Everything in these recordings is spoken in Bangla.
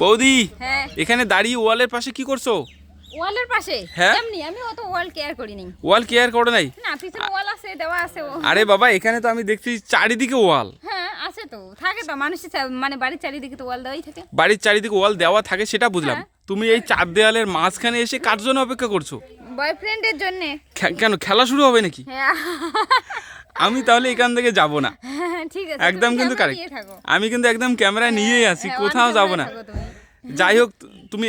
বৌদি হ্যাঁ। এখানে দাঁড়িয়ে ওয়ালের পাশে কি করছ? ওয়ালের পাশে? হ্যাঁ? এমনি আমি অত ওয়াল কেয়ার করি নি ওয়াল কেয়ার করে নাই? না পিছনে ওয়াল আছে দেওয়া আছে ও। আরে বাবা এখানে তো আমি দেখছি চারিদিকে ওয়াল। হ্যাঁ আছে তো। থাকে তো মানুষের চা- মানে বাড়ির চারিদিকে তো ওয়াল দেওয়াই থাকে। বাড়ির চারিদিকে ওয়াল দেওয়া থাকে সেটা বুঝলাম। হ্যাঁ। তুমি এই চার দেয়ালের মাঝখানে এসে কার জন্য অপেক্ষা করছ? বয়ফ্রেন্ডের জন্য। কেন খেলা শুরু হবে নাকি? হ্যাঁ। আমি তাহলে এখান থেকে যাব না। ঠিক আছে একদম কিন্তু কারেক্ট আমি কিন্তু একদম ক্যামেরা নিয়েই আছি হ্যাঁ, কোথাও যাব না। যাই হোক তুমি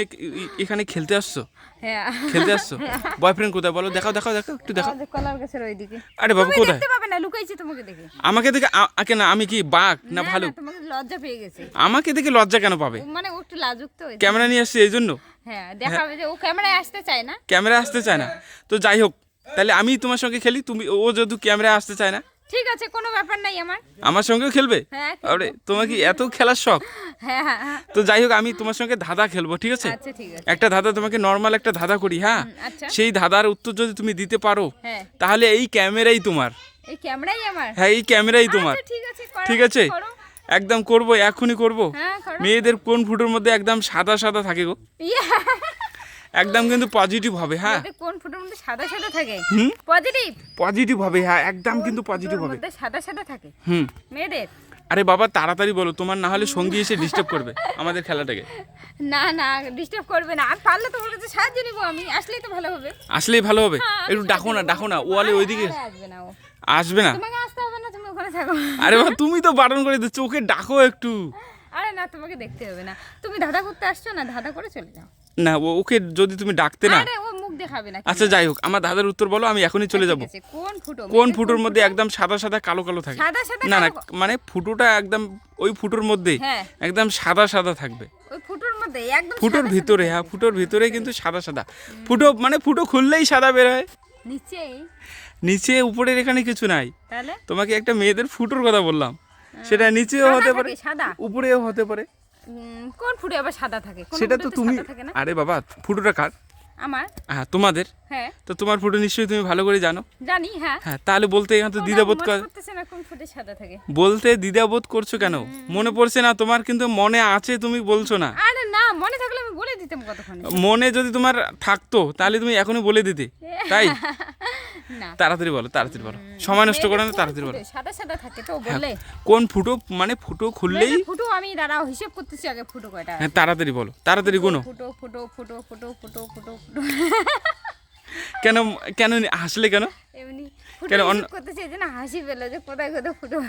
এখানে খেলতে আসছো? হ্যাঁ। খেলতে আসছো? বয়ফ্রেন্ড কোথায়? বলো দেখাও দেখাও দেখাও একটু দেখাও। কলার গাছের ওইদিকে। আরে বাবা কোথায়? পাবে না লুকাইছি তোমাকে দেখে। আমাকে দেখে আ- আ, কেন আমি কি বাঘ না ভালো তোমাকে লজ্জা পেয়ে গেছে। আমাকে দেখে লজ্জা কেন পাবে? মানে ও একটু লাজুক তো ক্যামেরা নিয়ে আসছি এই জন্য। হ্যাঁ দেখাবে যে ও ক্যামেরায় আসতে চায় না। ক্যামেরা আসতে চায় না। তো যাই হোক তাহলে আমি তোমার সঙ্গে খেলি? তুমি ও যদি ক্যামেরা আসতে চায় না। ঠিক আছে কোনো ব্যাপার নাই আমার। আমার সঙ্গেও খেলবে? হ্যাঁ আরে তোমার কি এত খেলার শখ? হ্যাঁ হ্যাঁ হ্যাঁ। তো যাই হোক আমি তোমার সঙ্গে ধাঁধা খেলব ঠিক আছে? আচ্ছা ঠিক আছে। একটা ধাঁধা তোমাকে নর্মাল একটা ধাঁধা করি হ্যাঁ? আচ্ছা। সেই ধাঁধার উত্তর যদি তুমি দিতে পারো হ্যাঁ। তাহলে এই ক্যামেরাই তোমার। এই ক্যামেরাই আমার? হ্যাঁ এই ক্যামেরাই তোমার। আচ্ছা ঠিক আছে ঠিক আছে? একদম করব এখনই করব। মেয়েদের কোন ফুটোর মধ্যে একদম সাদা সাদা থাকে গো? একদম কিন্তু পজিটিভ হবে হ্যাঁ। কোন ফুটোর মধ্যে সাদা সাদা থাকে? হুম? পজিটিভ পজিটিভ হবে হ্যাঁ একদম কিন্তু পজিটিভ হবে। সাদা সাদা থাকে? হুম। মেয়েদের? আরে বাবা তাড়াতাড়ি বলো তোমার না হলে সঙ্গী এসে ডিস্টার্ব করবে আমাদের খেলাটাকে। না না ডিস্টার্ব করবে না। আর পারলে তো কাছে সাহায্য নিবো আমি আসলেই তো ভালো হবে। আসলেই ভালো হবে। হ্যাঁ, একটু ডাকো না ডাকো না ওয়ালে ওইদিকে আসবে না ও। আসবে না। তোমাকে আসতে হবে না তুমি ওখানে থাকো। আরে বাবা তুমি তো বারণ করে দিচ্ছ ওকে ডাকো একটু। না তোমাকে দেখতে হবে না। তুমি ধাঁধা করতে আসছো না ধাঁধা করে চলে যাও। না ও- ওকে যদি তুমি ডাকতে না আরে ও মুখ দেখাবে না আচ্ছা যাই হোক আমার দাদার উত্তর বলো আমি এখনই চলে যাব। কোন ফুটো? কোন ফুটোর মধ্যে একদম সাদা সাদা কালো কালো থাকে? সাদা সাদা না না মানে ফুটোটা একদম ওই ফুটোর মধ্যে হ্যাঁ। একদম সাদা সাদা থাকবে। ওই ফুটোর মধ্যে একদম ফুটোর ভিতরে হ্যাঁ ফুটোর ভিতরে কিন্তু সাদা সাদা। ফুটো মানে ফুটো খুললেই সাদা বের হয়। নিচে নিচে উপরের এখানে কিছু নাই। তাহলে? তোমাকে একটা মেয়েদের ফুটোর কথা বললাম। সেটা নিচেও হতে পারে সাদা। উপরেও হতে পারে। কোন ফুটে আবার সাদা থাকে? সেটা তো তুমি আরে বাবা ফুটোটা কার? আমার? হ্যাঁ তোমাদের। হ্যাঁ। তো তোমার ফুটো নিশ্চয়ই তুমি ভালো করে জানো। জানি হ্যাঁ। হ্যাঁ তাহলে বলতে এখানে তো দ্বিধাবোধ কর করতেছে না কোন ফুটে সাদা থাকে? বলতে দ্বিধাবোধ করছ কেন? মনে পড়ছে না তোমার কিন্তু মনে আছে তুমি বলছো না। আরে না মনে থাকলে আমি বলে দিতাম কতক্ষণ। মনে যদি তোমার থাকতো তাহলে তুমি এখনই বলে দিতে। তাই? তাড়াতাড়ি বলো তাড়াতাড়ি বলো। সময় নষ্ট করো না তাড়াতাড়ি বলো? সাদা সাদা থাকে তো বললে। কোন ফুটো মানে ফুটো খুললেই ফুটো আমি দাঁড়াও হিসেব করতেছি আগে ফুটো কয়টা। হ্যাঁ তাড়াতাড়ি বলো তাড়াতাড়ি গুনো। ফুটো ফুটো ফুটো ফুটো ফুটো ফুটো ফুটো। কেন কেন হাসলে কেন? এমনি কেন অন্য- করতেছি এই না হাসি পেল যে কোথায় কোথায় ফুটো।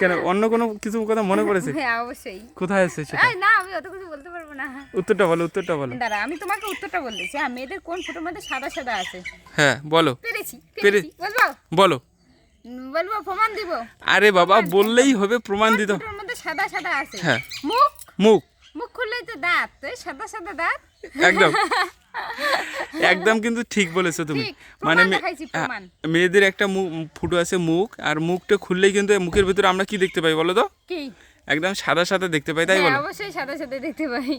কেন অন্য কোনো কিছু কথা মনে পড়েছে? হ্যাঁ অবশ্যই। কোথায় এসেছে সেটা? না আমি অত কিছু বলতে পারব না। উত্তরটা বলো উত্তরটা বলো। দাঁড়া আমি তোমাকে উত্তরটা বলতেছি হ্যাঁ মেয়েদের কোন ফুটোর মধ্যে সাদা সাদা আছে? হ্যাঁ বলো। পেরেছি পেরেছি। বলব? বলো। বলব প্রমাণ দিব? আরে বাবা বললেই হবে প্রমাণ দিত ফুটোর মধ্যে সাদা সাদা আছে? হ্যাঁ। মুখ? মুখ। মুখ খুললেই তো দাঁত। সাদা সাদা দাঁত? একদম। একদম কিন্তু ঠিক বলেছ তুমি। মানে। মেয়েদের একটা মুখ ফুটো আছে মুখ আর মুখটা খুললেই কিন্তু মুখের ভিতরে আমরা কি দেখতে পাই বলো তো? একদম সাদা সাদা দেখতে পাই তাই হ্যাঁ, বলো? অবশ্যই সাদা সাদা দেখতে পাই।